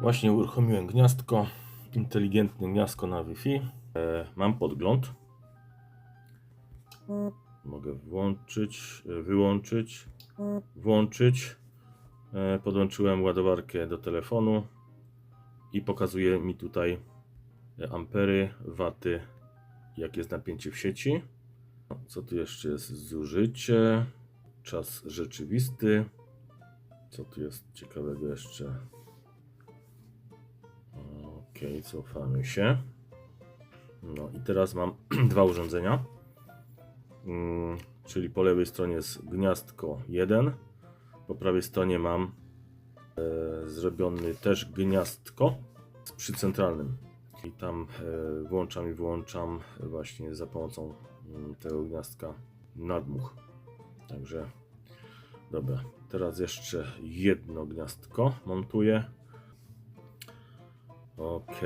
Właśnie uruchomiłem gniazdko, inteligentne gniazdko na Wi-Fi. E, mam podgląd. Mogę włączyć, e, wyłączyć, włączyć. E, podłączyłem ładowarkę do telefonu i pokazuje mi tutaj ampery, waty, jak jest napięcie w sieci. Co tu jeszcze jest? Zużycie, czas rzeczywisty. Co tu jest ciekawego jeszcze? Ok, cofamy się. No i teraz mam dwa urządzenia. Mm, czyli po lewej stronie jest gniazdko 1. Po prawej stronie mam e, zrobiony też gniazdko z przycentralnym. I tam e, włączam i wyłączam właśnie za pomocą mm, tego gniazdka nadmuch. Także dobra. Teraz jeszcze jedno gniazdko montuję. Ok.